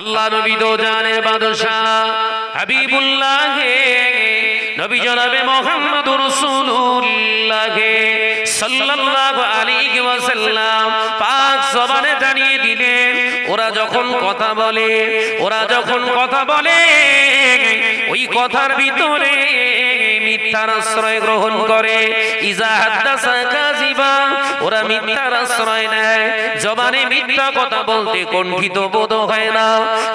আল্লাহ নবী দো জানের বাদশাহ। হাবিবুল্লাহ, নবী জনাবে মোহাম্মদ রাসূলুল্লাহ। হে সাল্লাল্লাহু আলাইহি ওয়াসাল্লাম পাঁচ জবানে জানিয়ে দিলেন, ওরা যখন কথা বলে, ওরা যখন কথা বলে ওই কথার ভিতরে মিথ্যার আশ্রয় গ্রহণ করে। ইজা হাদ্দাসা কাযিবা ওরা মিথ্যার আশ্রয় নেয়। জবানে মিথ্যা কথা বলতে কণ্ঠিত বোধ হয় না।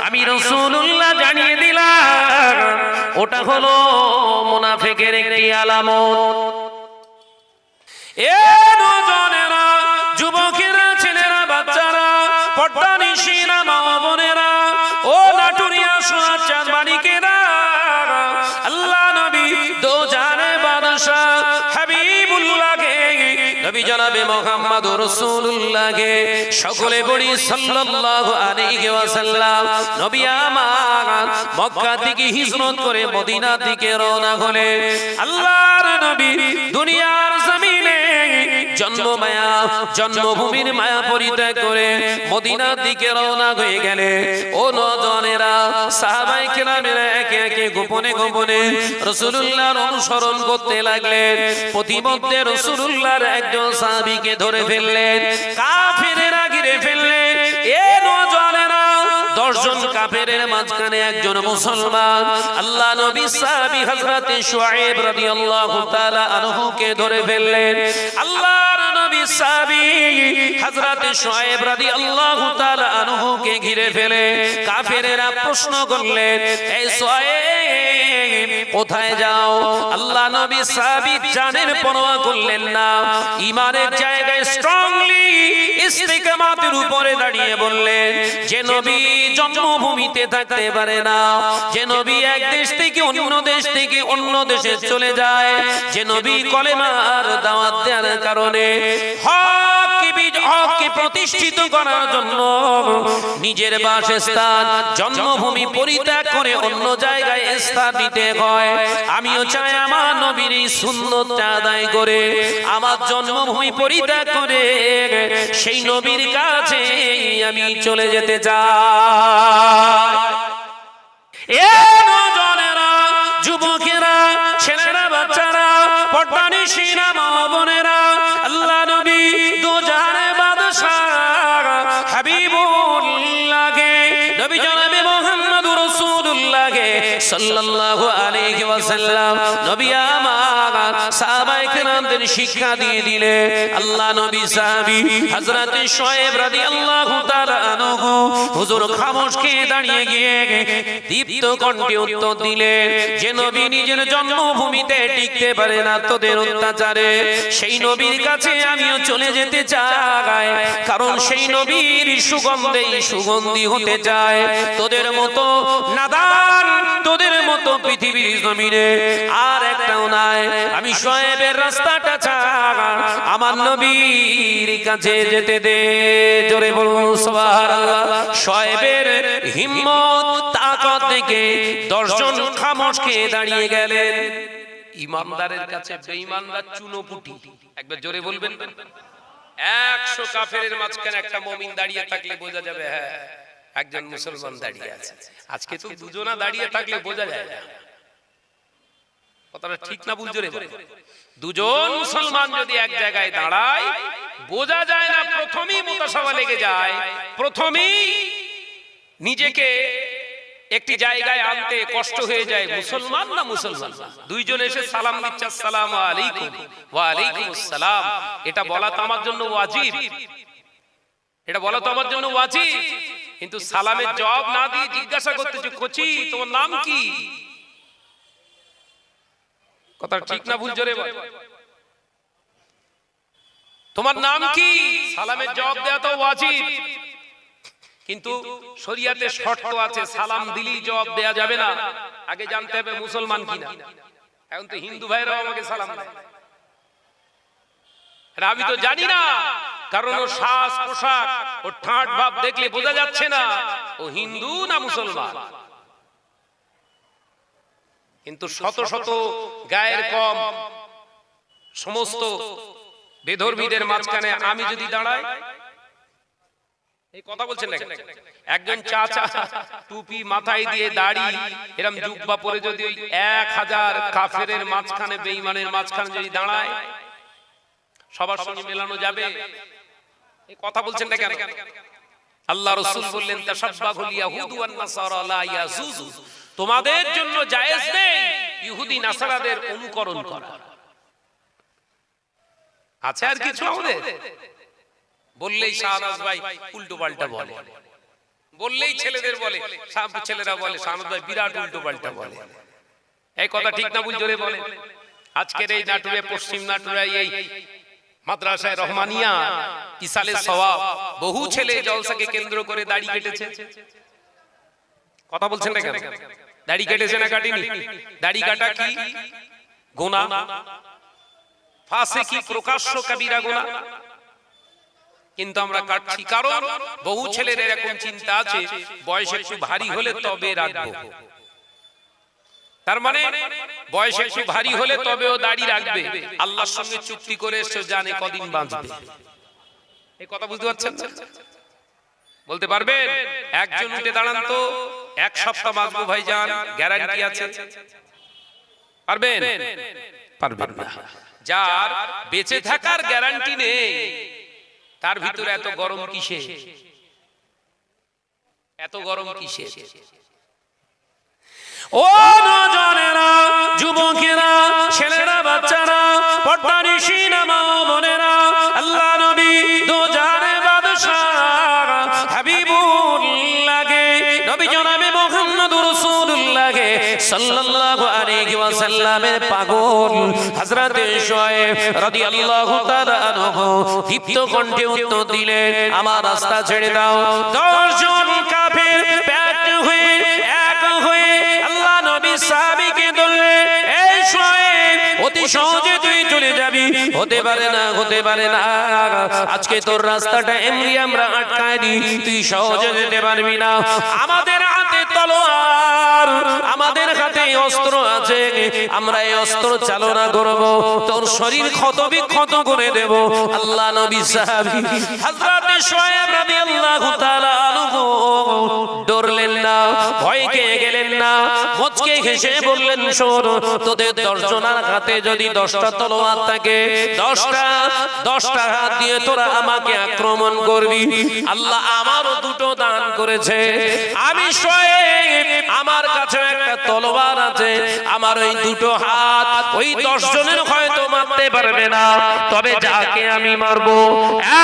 আমি রাসূলুল্লাহ জানিয়ে দিলাম, ওটা হলো মুনাফিকের একটি আলামত। এ নজনেরা জনাবে মোহাম্মদ রসুল্লাহকে সকলে বলি সাল্লাল্লাহু আলাইহি ওয়াসাল্লাম, নবী আমার মক্কা থেকে হিজরত করে মদিনা দিকে রওনা হলে আল্লাহর নবী দুনিয়ার জন্ম মায়া, জন্মভূমির মায়া পরিত্যাগ করে মদিনার দিকে রওনা হয়ে গেলে। ও নজনেরা, সাহাবাই কেরামেরা একে একে গোপনে গোপনে রসুলুল্লাহর অনুসরণ করতে লাগলেন। প্রতিমধ্যে রসুলুল্লাহর একজন সাহাবিকে ধরে ফেললেন, কাফিরেরা ঘিরে ফেললেন। এ দশজন কাফেরের মাঝখানে একজন মুসলমান। আল্লাহ নবী সাহাবী হযরত শুআইব রাদিয়াল্লাহু তাআলা আনহুকে ধরে ফেললেন। আল্লাহর নবী সাহাবী হযরতে শুআইব রাদিয়াল্লাহু তাআলা আনহুকে ঘিরে ফেলে কাফেরেরা প্রশ্ন করলেন, এই শুআইব কোথায় যাও? আল্লাহ নবী সাহাবী জানের পরোয়া করলেন না, ঈমানের জায়গায় স্ট্রংলি ইস্তিকামাতের উপরে দাঁড়িয়ে বললেন, যে নবী জন্মভূমিতে থাকতে পারে না, যে নবী এক দেশ থেকে অন্য দেশ থেকে অন্য দেশে চলে যায়, যে নবী কলেমার দাওয়াত দেওয়ার কারণে প্রতিষ্ঠিত করার জন্য নিজের বাসস্থান, জন্মভূমি পরিত্যাগ করে অন্য জায়গায় স্থান দিতে হয়। আমিও চাই আমার নবীর আদায় করে, আমার জন্মভূমি পরিত্যাগ করে সেই নবীর কাছে আমি চলে যেতে চাই। যুবকেরা, ছেলেরা, বাচ্চারা পট্টানি সিনা আল্লাহ সাল্লাল্লাহু আলাইহি ওয়াসাল্লাম নবী আমার সাহাবায়ে কেরামদের শিক্ষা দিয়ে দিলে। আল্লাহ নবী সাহাবী হযরত রাদিয়াল্লাহু তাআলা আনহু হুজুর দাঁড়িয়ে গিয়ে দীপ্ত কণ্ঠে উত্তর যে নবী নিজের জন্মভূমিতে টিকতে পারে না তোদের অত্যাচারে, সেই নবীর কাছে আমিও চলে যেতে চাই, কারণ সেই নবীর সুগন্ধে সুগন্ধি হতে চায়, তোদের মতো নাদান পৃথিবীর জমিনে আর একটাও নাই। আমি শোয়েবের রাস্তাটা ছাড়া আমার নবীর কাছে যেতে দে। জোরে বলুন, সুবহানাল্লাহ। শোয়েবের হিম্মত, তাকত দেখে দশজন খামোশ খেয়ে দাঁড়িয়ে গেলেন। ইমানদারের কাছে বেঈমানদার চুনোপুটি। একবার জোরে বলবেন একশো কাফেরের মাঝখানে একটা মমিন দাঁড়িয়ে থাকলে বোঝা যাবে হ্যাঁ একজন মুসলমান দাঁড়িয়ে আছে। আজকে তো দুজনা দাঁড়িয়ে থাকলে বোঝা যায়। না কথাটা ঠিক না বুঝছ রে দুজন মুসলমান যদি এক জায়গায় দাঁড়ায় বোঝা যায় না প্রথমেই মোতাসাবা লেগে যায়। প্রথমেই নিজেকে একটি জায়গায় আনতে কষ্ট হয়ে যায় মুসলমান না মুসলমান? দুইজন এসে সালাম দিচ্ছে আসসালামু আলাইকুম। ওয়া আলাইকুম আসসালাম। এটা বলা তো আমার জন্য ওয়াজিব। এটা বলা তো আমার জন্য ওয়াজিব। কিন্তু সালামের জবাব না দিয়ে জিজ্ঞাসা করতে যে কোচি তোমার নাম কি? কথা ঠিক না ভুল জোরে তোমার নাম কি? সালামের জবাব দেওয়া তো ওয়াজিব। কিন্তু শরিয়াতে শর্ত আছে সালাম দিলেই জবাব দেয়া যাবে না। আগে জানতে হবে মুসলমান কিনা। এখন তো হিন্দু ভাইরাও আমাকে সালাম দেয়। আর আমি তো জানি না। কারণ ও শ্বাস পোশাক ও ঠাট ভাব দেখলে বোঝা যাচ্ছে না। ও হিন্দু না মুসলমান? কিন্তু শত শত গায়ের কম সমস্ত বেধর্মীদের মাঝখানে আমি যদি দাঁড়াই এই কথা বলছেন না একজন চাচা টুপি মাথায় দিয়ে দাড়ি এরম জুব্বা পরে যদি ওই এক হাজার কাফেরের মাঝখানে বেঈমানের মাঝখানে যদি দাঁড়ায় সবার সঙ্গে মেলানো যাবে। এই কথা বলছেন না কেন? আল্লাহ রসুল বললেন তাশাব্বাহুল ইয়াহুদু ওয়ান নাসারা লা ইয়াজুজু তোমাদের জন্য জায়েজ ইহুদি নাসারাদের অনুকরণ করা। আছে আর কিছু আমাদের? বললেই শাহনাজ ভাই উল্টো পাল্টা বলে। বললেই ছেলেদের বলে ছেলেরা বলে শাহনাজ ভাই বিরাট উল্টো পাল্টা বলে। এই কথা ঠিক না জোরে বলে আজকের এই নাটুরে, পশ্চিম নাটুরে এই মাদ্রাসায় রহমানিয়া ইসালে সওয়াব, বহু ছেলে জলসাকে কেন্দ্র করে দাড়ি কেটেছে। কথা বলছেন না কেন? দাড়ি কেটেছে না কাটিনি। দাড়ি কাটা কি? গোনা। ফাঁসে কি প্রকাশ্য কাবিরা গোনা? কিন্তু আমরা কাটছি কারণ বহু ছেলের এরকম চিন্তা আছে বয়স একটু ভারী হলে তবে রাখব তার মানে বয়স একটু ভারী হলে তবে ও দাড়ি রাখবে। আল্লাহর সঙ্গে চুক্তি করে এসে জানে কদিন বাঁচবে। এই কথা বুঝতে পারছেন? বলতে পারবেন? একজন উঠে দাঁড়ান তো। এক সপ্তাহ বাঁচবো ভাই যান গ্যারান্টি আছে? পারবেন? পারবেন না। যার বেঁচে থাকার গ্যারান্টি নেই, তার ভিতরে এত গরম কিসে এত গরম কিসে ও নজনেরা যুবকেরা, ছেলেরা, বাচ্চারা পর্দানিশী নামা বোনেরা আল্লাহ ওয়াসাল্লামের পাগল। হযরত রাদিয়াল্লাহু তাআলা আনহু দীপ্ত কণ্ঠে উত্তর দিলেন, আমার রাস্তা ছেড়ে দাও। কাফের হয়ে, এক হয়ে আল্লাহ নবী সাহাবীকে এই অতি সহজে তুই চলে যাবি। হতে পারে না, হতে পারে না। আজকে তোর রাস্তাটা এমনি আমরা আটকায় দিই, তুই সহজে যেতে পারবি না। আমাদের হাতে তলোয়ার, আমাদের আমরা এই অস্ত্র চালনা করব, তোর শরীর ক্ষত বিক্ষত করে দেব। আল্লাহ নবী সাহাবী হযরত শুআয়ব রাদিয়াল্লাহু তাআলা আনহু ডরলেন না, ভয় খেয়ে গেলেন না, মুচকে হেসে বললেন, শোন, তোদের দশজনার হাতে যদি দশটা তলোয়ার থাকে, দশটা দশটা হাত দিয়ে তোরা আমাকে আক্রমণ করবি। আল্লাহ আমারও দুটো দান করেছে। আমি শোয়েব আমার কাছে একটা তলোয়ার আছে। আমার ওই দুটো হাত ওই দশ জনের হয়তো মারতে পারবে না। তবে যাকে আমি মারবো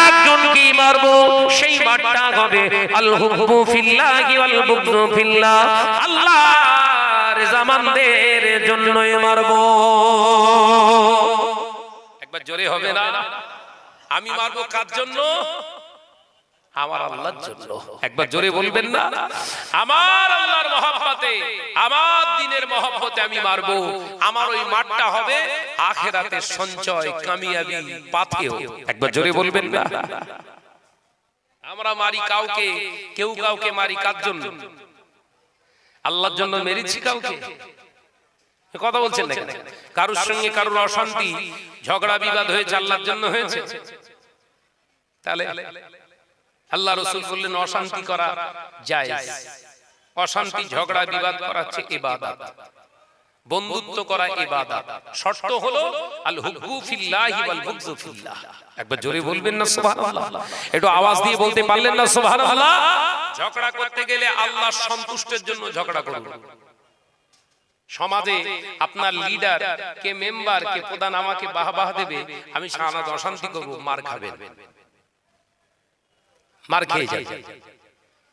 একজনকে মারবো। সেই মারটা হবে আল হুব্বু ফিল্লাহি ওয়াল বুগদু ফিল্লাহ আল্লাহর জামানদের জন্যই মারবো। একবার জোরে হবে না? আমি মারবো কার জন্য? আমার আল্লাহর জন্য। একবার জোরে বলবেন না। আমার আল্লাহর মহব্বতে আমার দিনের মহব্বতে আমি মারবো। আমার ওই মাঠটা হবে আখেরাতের সঞ্চয় কামিয়াবি পাথেও একবার জোরে বলবেন না। আমরা মারি কাউকে কেউ কাউকে মারি কার জন্য? আল্লাহর জন্য মেরেছি কাউকে? কথা বলছেন না কারোর সঙ্গে কারোর অশান্তি ঝগড়া বিবাদ হয়েছে আল্লাহর জন্য হয়েছে। তাহলে আল্লাহ রসুল বললেন, অশান্তি করা যায় অশান্তি, ঝগড়া, বিবাদ করা হচ্ছে ইবাদত। বন্ধুত্ব করা ইবাদত। শর্ত হলো আল হুব্বু ওয়াল বুগযু ফিল্লাহ। একবার জোরে বলবেন না, সুবহানাল্লাহ। একটু আওয়াজ দিয়ে বলতে পারলেন না, সুবহানাল্লাহ? ঝগড়া করতে গেলে আল্লাহ সন্তুষ্টের জন্য ঝগড়া করুন। সমাজে আপনার লিডার কে মেম্বার কে প্রধান আমাকে বাহ বাহ দেবে, আমি সারানাথ অশান্তি করব, মার খাবেন। মার খেয়ে যাই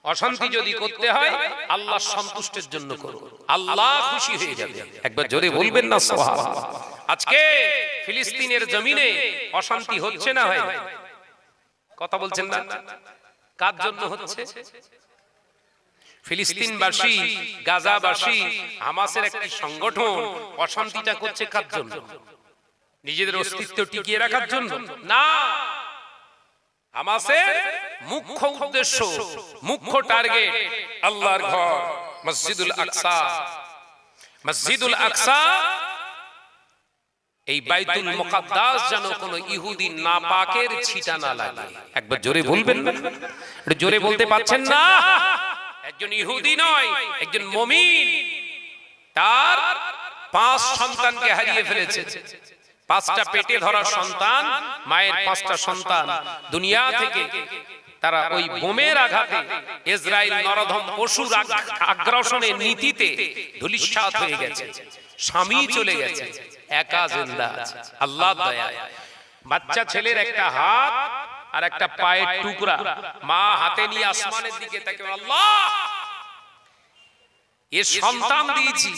অশান্তি যদি করতে হয় আল্লাহ সন্তুষ্টের জন্য করো আল্লাহ খুশি হয়ে যাবে। একবার জোরে বলবেন না আজকে ফিলিস্তিনের জমিনে অশান্তি হচ্ছে না হয় কথা বলছেন না? কার জন্য হচ্ছে? ফিলিস্তিনবাসী গাজাবাসী হামাসের একটি সংগঠন অশান্তিটা করছে কার জন্য? নিজেদের অস্তিত্ব টিকিয়ে রাখার জন্য? না! হামাসের মুখ্য উদ্দেশ্য, মুখ্য টার্গেট আল্লাহর ঘর, মসজিদুল আকসা। মসজিদুল আকসা, এই বাইতুল মুকাদ্দাস যেন কোন ইহুদি নাপাকের ছিটা না লাগে। একবার জোরে বলবেন না? একটু জোরে বলতে পাচ্ছেন না? একজন ইহুদি নয়, একজন মমিন। তার পাঁচ সন্তানকে হারিয়ে ফেলেছে। পাঁচটা পেটে ধরা সন্তান মায়ের পাঁচটা সন্তান। দুনিয়া থেকে তারা ওই বোমের আঘাতে ইসরায়েল নরধম পশুর আগ্রাসনের নীতিতে ধুলিস্বাত হয়ে গেছে। স্বামী চলে গেছে। একা জিন্দা আছে। আল্লাহ দয়া বাচ্চা ছেলের একটা হাত আর একটা পায়ের টুকরা। মা হাতে নিয়ে আসমানের দিকে তাকে আল্লাহ! এ সন্তান দিয়েছি।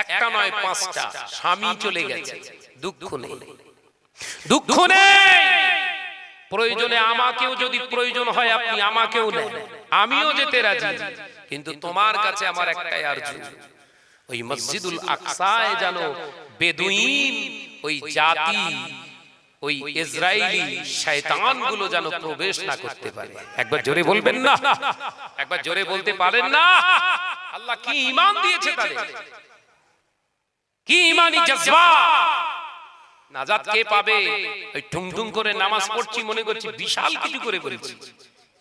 একটা নয় পাঁচটা। স্বামী চলে গেছে। দুঃখ নেই। দুঃখ নেই। প্রয়োজনে আমাকেও যদি প্রয়োজন হয় আপনি আমাকেও নেন। আমিও যেতে রাজি। কিন্তু তোমার কাছে আমার একটাই আরজু। ওই মসজিদুল আকসায় যেন বেদুইন ওই জাতি ওই ইসরায়েলি শয়তানগুলো যেন প্রবেশ না করতে পারে। একবার জোরে বলবেন না। একবার জোরে বলতে পারেন না। আল্লাহ কি ঈমান দিয়েছে তাদের? কি ঈমানি জজবা? নাজাত কে পাবে? ওই ঠুং ঠুং করে নামাজ পড়ছি মনে করছি বিশাল কিছু করে বলছি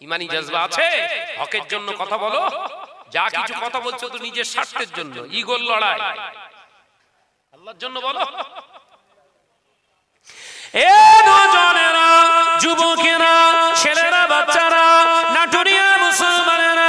ইমানি জজবা আছে? হকের জন্য কথা বলো। যা কিছু কথা বলছো তো নিজের স্বার্থের জন্য। ইগোর লড়াই। আল্লাহর জন্য বলো। এ নজনেরা যুবকেরা ছেলেরা বাচ্চারা নাটুরিয়া মুসলমানেরা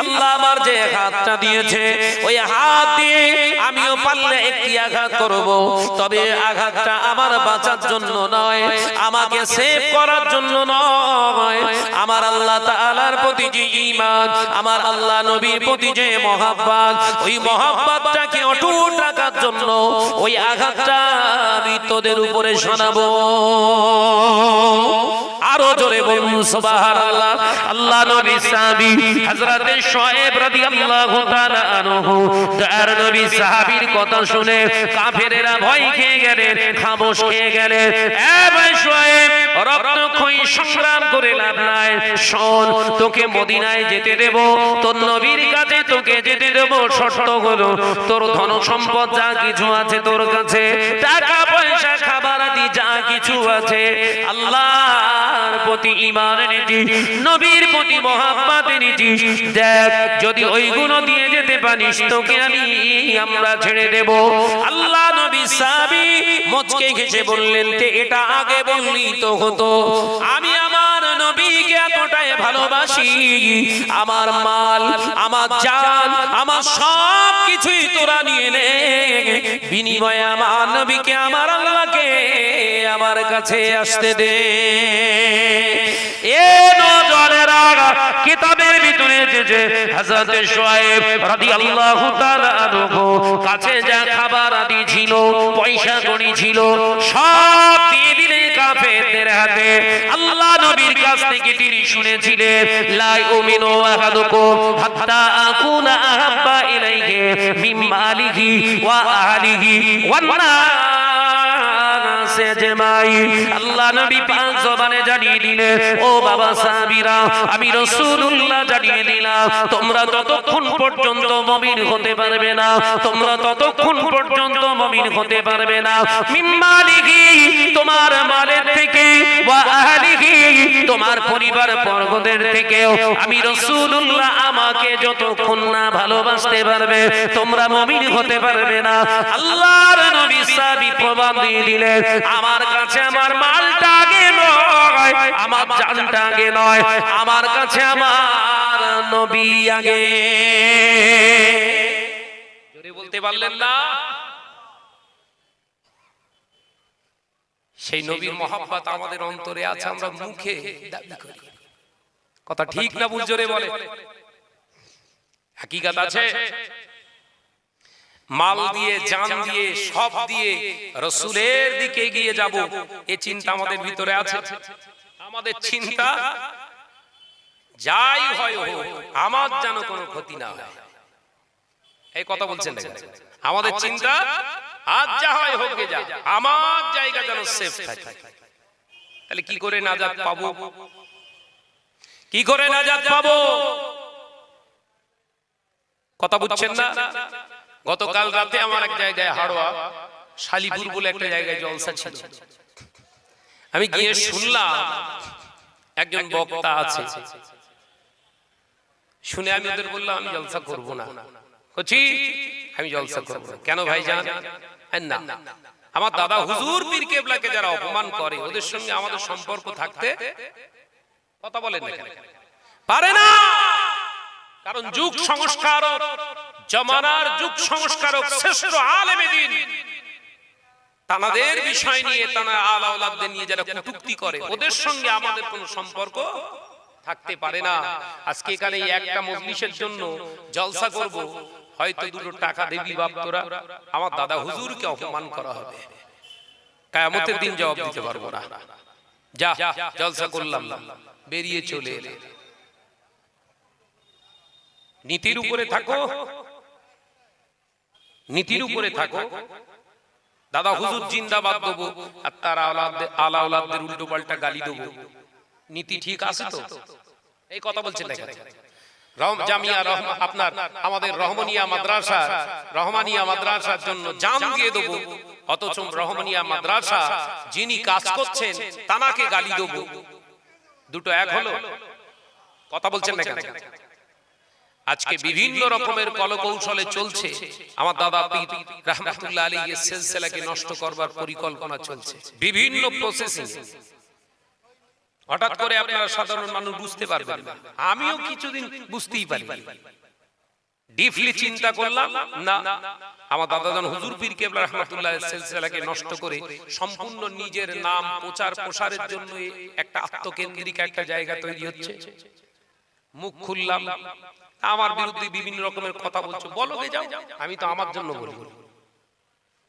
আল্লাহ আমার যে হাতটা দিয়েছে, ওই হাত দিয়ে আমিও পারলে একটি আঘাত করব। তবে আঘাতটা আমার বাঁচার জন্য নয়, আমাকে সেভ করার জন্য নয়। আমার আল্লাহ তাআলার প্রতি যে ঈমান, আমার আল্লাহ নবীর প্রতি যে মহাব্বত, ওই মহাব্বতটাকে অটুট রাখার জন্য ওই আঘাতটা আমি তোদের উপরে শোনাবো। আরও জোরে বলুন, সুবহানাল্লাহ। আল্লাহ নবী সাহাবী হযরতে শুআয়ব রাদিয়াল্লাহু তাআলা আনহু তার নবী সাহাবীর কথা শুনে কাফেরেরা ভয় খেয়ে গেলেন খামোশ খেয়ে গেলেন এ ভাই শুআয়ব সংগ্রাম করে লাভ নাই। শোন, তোকে মদিনায় যেতে দেব। তোর নবীর কাছে তোকে যেতে দেব। শর্ত হলো, তোর ধন সম্পদ যা কিছু আছে তোর কাছে, টাকা, পয়সা, খাবার আদি যা কিছু আছে। আমি, আমরা ছেড়ে দেব। আল্লাহ নবী সাহাবী মুচকে ঘেসে বললেন এটা আগে বললি তো হতো আমি আমার নবীকে এতটাই ভালোবাসি। আমার মাল, আমার জান আমার সব কিছুই তোরা নিয়ে নে। বিনিময়ে আমার নবীকে আমার আল্লাহকে আমার কাছে আসতে দে। কিতাবের ভিতরে রাদিয়াল্লাহু তাআলা আনহু কাছে যা খাবার আদি ছিল, পয়সা কড়ি ছিল, সব দিয়ে দিলেন কাফেরদের হাতে আল্লাহ নবীর কাছ থেকে তিনি শুনেছিলেন, লা ইউমিনু আহাদুকুম হাত্তা আকুনা আহাব্বা ইলাইহি মিম্মা আলিহি ওয়া আলিহি ওয়ান আজমাইন আল্লাহ নবী পাক জবানে জানিয়ে দিলেন ও বাবা সাহাবীরা, আমি রাসূলুল্লাহ জানিয়ে দিলাম, তোমরা ততক্ষণ পর্যন্ত মুমিন হতে পারবে না, তোমরা ততক্ষণ পর্যন্ত মুমিন হতে পারবে না। মিন তোমার মালের থেকে তোমার পরিবার বর্গদের থেকেও, আমি রাসূলুল্লাহ আমাকে যতক্ষণ না ভালোবাসতে পারবে, তোমরা মুমিন হতে পারবে না। আল্লাহর নবী সাহাবী প্রমাণ দিয়ে দিলেন আমার কাছে আমার মালটা আগে নয়, আমার জানটা আগে নয়, আমার কাছে আমার নবী আগে। জোরে বলতে পারলেন না? সেই নবীর মহাব্বত আমাদের অন্তরে আছে, আমরা মুখে দাবি করি। কথা ঠিক না ভুল জোরে বলে। হাকিকাত আছে? মাল দিয়ে জান দিয়ে সব দিয়ে রসুলের দিকে এগিয়ে যাব। এ চিন্তা আমাদের ভিতরে আছে। আমাদের চিন্তা যাই হয় হোক আমার যেন কোনো ক্ষতি না হয়। এই কথা বলছেন আমাদের চিন্তা আজ যা হয় হোক যা। আমার জায়গা যেন সেফ থাকে। তাহলে কি করে না নাজাত পাবো? কি করে না নাজাত পাবো? কথা বুঝছেন না? গতকাল রাতে আমার এক জায়গায় হাড়োয়া শালিপুর বলে একটা জায়গায় জলসা ছিল আমি গিয়ে শুনলাম একজন বক্তা আছে। শুনে আমি ওদের বললাম আমি জলসা করব না। হচ্ছি আমি জলসা করব না। কেন ভাই জান? না। আমার দাদা হুজুর পীর কেবলাকে যারা অপমান করে ওদের সঙ্গে আমাদের সম্পর্ক থাকতে কথা বলেন না পারে না! কারণ যুগ সংস্কারক জমানার যুগ সংস্কারক শ্রেষ্ঠ আলেমে দিন। তানাদের বিষয় নিয়ে তানা আল আওলাদদের নিয়ে যারা কটূক্তি করে। ওদের সঙ্গে আমাদের কোনো সম্পর্ক থাকতে পারে না। আজকে এখানে একটা মজলিসের জন্য জলসা করব। হয়তো দুটো টাকা দেবি বাপ তোরা আমার দাদা হুজুরকে অপমান করা হবে। কায়ামতের দিন জবাব দিতে পারব না। যা জলসা করলাম। না বেরিয়ে চলে এলে। নীতির উপরে থাকো নীতির উপরে থাকো। দাদা হুজুর জিন্দাবাদ দেবো আর তার আওলাদদের আলা আওলাদদের উল্টো পাল্টা গালি দেবো। নীতি ঠিক আছে তো? এই কথা জামিয়া আপনার আমাদের রহমানিয়া মাদ্রাসা রহমানিয়া মাদ্রাসার জন্য জান দিয়ে দেবো। অথচ রহমানিয়া মাদ্রাসা যিনি কাজ করছেন তানাকে গালি দেবো। দুটো এক হলো। কথা বলছেন না কেন? আজকে বিভিন্ন রকমের কলকৌশলে চলছে। আমার দাদা পীর রহমাতুল্লাহ আলী এর সিলসিলাকে নষ্ট করবার পরিকল্পনা চলছে। বিভিন্ন প্রসেসিং হঠাৎ করে আপনারা সাধারণ মানুষ বুঝতে পারবেন না। আমিও কিছুদিন বুঝতেই পারি ডিপলি চিন্তা করলাম না আমার দাদাজান হুজুর পীর কেবলা রহমাতুল্লাহ সিলসিলাকে নষ্ট করে সম্পূর্ণ নিজের নাম প্রচার প্রসারের জন্য একটা আত্মকেন্দ্রিক একটা জায়গা তৈরি হচ্ছে। মুখ খুললাম আমার বিরুদ্ধে বিভিন্ন রকমের কথা বলছো। বলো গে যাও। আমি তো আমার জন্য বলি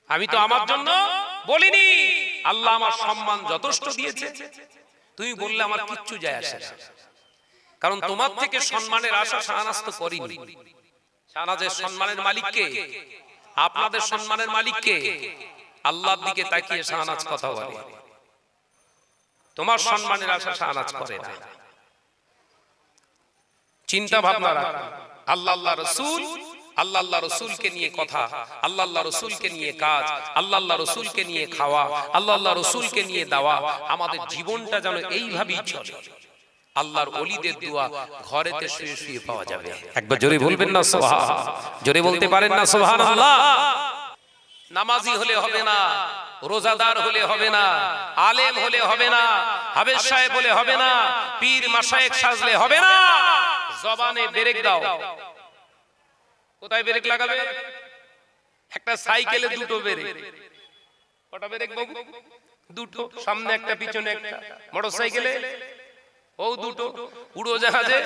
আমি তো আমার জন্য বলিনি। আল্লাহ আমার সম্মান যথেষ্ট দিয়েছে। তুমি বললে আমার কিচ্ছু যায় আসে কারণ তোমার থেকে সম্মানের আশা শাহনাজ তো করিনি। শাহনাজের সম্মানের মালিককে। আপনাদের সম্মানের মালিককে। আল্লাহর দিকে তাকিয়ে শাহনাজ কথা বলে। তোমার সম্মানের আশা শাহনাজ করে না। চিন্তা ভাবনা রাখ। আল্লাহ আল্লাহ রসুল, আল্লাহ আল্লাহ রসুলকে নিয়ে কথা, আল্লাহ আল্লাহ রসুলকে নিয়ে কাজ, আল্লাহ আল্লাহ রসুলকে নিয়ে খাওয়া, আল্লাহ আল্লাহ রসুলকে নিয়ে দেওয়া, আমাদের জীবনটা যেন এইভাবেই চলে। আল্লাহর অলিদের দোয়া ঘরেতে শুয়ে শুয়ে পাওয়া যাবে। একবার জোরে বলবেন না সোহা জোরে বলতে পারেন না সোহান আল্লাহ। নামাজি হলে হবে না, রোজাদার হলে হবে না, আলেম হলে হবে না হাবেজ সাহেব হলে হবে না, পীর মাসায়েক সাজলে হবে না। জবানে ব্রেক দাও। কোথায় ব্রেক লাগাবে? একটা সাইকেলে দুটো ব্রেক। কটা ব্রেক বাবু? দুটো। সামনে একটা, পিছনে একটা। মোটর সাইকেলে ও দুটো। উড়োজাহাজে?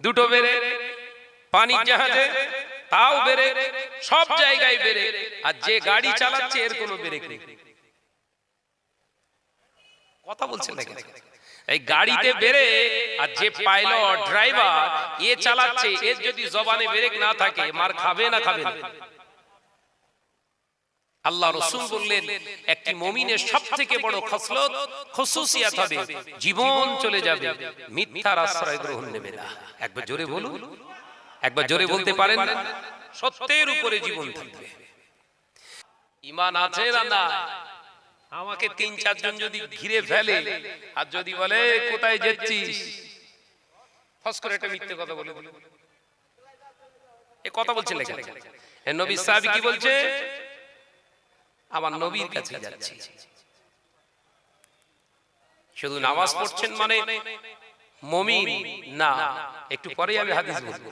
দুটো ব্রেক। পানির জাহাজে? তাও ব্রেক। সব জায়গায় ব্রেক। আর যে গাড়ি চালাচ্ছে, এর কোনো নেই। কথা বলছেন না? এই গাড়িতে বেরে আর যে পাইলট ড্রাইভার এ চালাচ্ছে এর যদি জবানে ব্রেক না থাকে মার খাবে না খাবে আল্লাহ রসুল বললেন একটি মমিনের সব থেকে বড় খসলত খসুসিয়াত হবে। জীবন চলে যাবে। মিথ্যার আশ্রয় গ্রহণ নেবে না। একবার জোরে বলুন। একবার জোরে বলতে পারেন না? সত্যের উপরে জীবন থাকবে। ইমান আছে না না আমাকে তিন চারজন যদি ঘিরে ফেলে আর যদি বলে কোথায় যাচ্ছিস? ফস করে একটা মিথ্যে কথা বলে দিল। এ কথা বলছে লেখা এ নবী সাহাবী কি বলছে? আমার নবীর কাছে যাচ্ছি। শুধু নামাজ পড়ছেন মানে মমিন না একটু পরে আমি হাদিস বলব।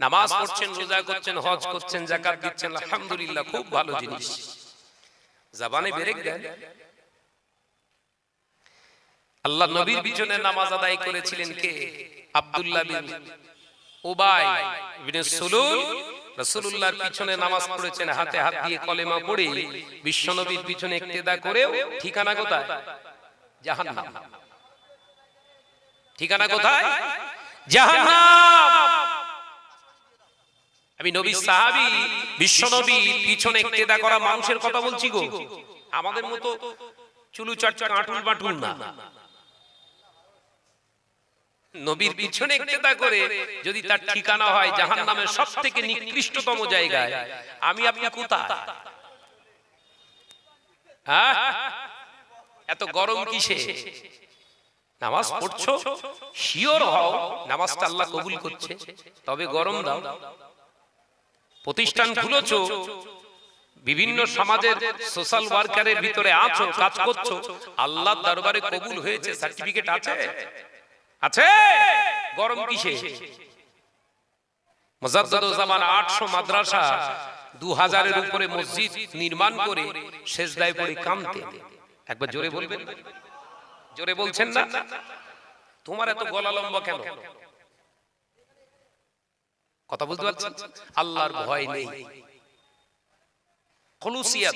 নামাজ পড়ছেন রোজা করছেন হজ করছেন জাকাত দিচ্ছেন আলহামদুলিল্লাহ খুব ভালো জিনিস। জাবানে বেরেক দেন। আল্লাহ নবীর পিছনে নামাজ আদায় করেছিলেন কে? আব্দুল্লাহ বিন উবাই ইবনে সুলুল। রাসূলুল্লাহর পিছনে নামাজ পড়েছেন হাতে হাত দিয়ে কলেমা পড়ে বিশ্বনবীর পিছনে ইক্তেদা করেও ঠিকানা কোথায়? জাহান্নাম। ঠিকানা কোথায়? জাহান্নাম। আমি নবী সাহাবী বিশ্বনবী পিছনে ইক্তেদা করা মানুষের কথা বলছি গো। আমাদের মতো চুলু চটচট আটুল বাটুল না। নবীর পিছনে ইক্তেদা করে যদি তার ঠিকানা হয় জাহান্নামের সব থেকে নিকৃষ্টতম জায়গায় আমি আপনি কোথায়? হ্যাঁ? এত গরম কিসে? নামাজ পড়ছো? শিওর হও নামাজটা আল্লাহ কবুল করছে। তবে গরম দাও। প্রতিষ্ঠান খুলেছো বিভিন্ন সমাজের সোশ্যাল ওয়ার্কারের ভিতরে আছো কাজ করছ। আল্লাহর দরবারে কবুল হয়েছে সার্টিফিকেট আছে? আছে। গরম কিসে? মোজাদ্দুজ্জামান মাদ্রাসা দু হাজারের উপরে মসজিদ নির্মাণ করে শেষদায় পড়ে কামতে একবার জোরে বলবেন? জোরে বলছেন না? তোমার এত গলা লম্বা কেন? কথা বলতে পারছেন আল্লাহর ভয় নেই। খলুসিয়াত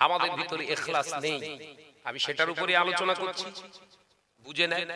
আমাদের ভিতরে এখলাস নেই। আমি সেটার উপরে আলোচনা করছি। বুঝে নেয়?